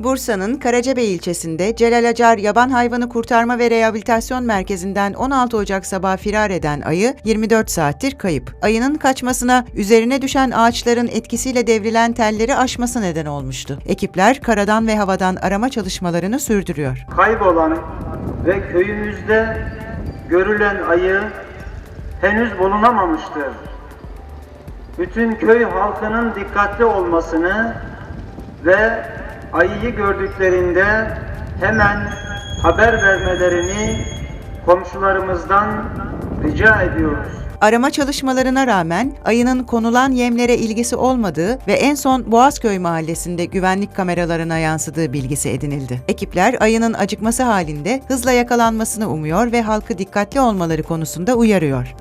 Bursa'nın Karacabey ilçesinde Celal Acar Yaban Hayvanı Kurtarma ve Rehabilitasyon Merkezi'nden 16 Ocak sabahı firar eden ayı 24 saattir kayıp. Ayının kaçmasına üzerine düşen ağaçların etkisiyle devrilen telleri aşması neden olmuştu. Ekipler karadan ve havadan arama çalışmalarını sürdürüyor. kaybolan ve köyümüzde görülen ayı henüz bulunamamıştır. Bütün köy halkının dikkatli olmasını ve ayıyı gördüklerinde hemen haber vermelerini komşularımızdan rica ediyoruz. Arama çalışmalarına rağmen ayının konulan yemlere ilgisi olmadığı ve en son Boğazköy mahallesinde güvenlik kameralarına yansıdığı bilgisi edinildi. Ekipler ayının acıkması halinde hızla yakalanmasını umuyor ve halkı dikkatli olmaları konusunda uyarıyor.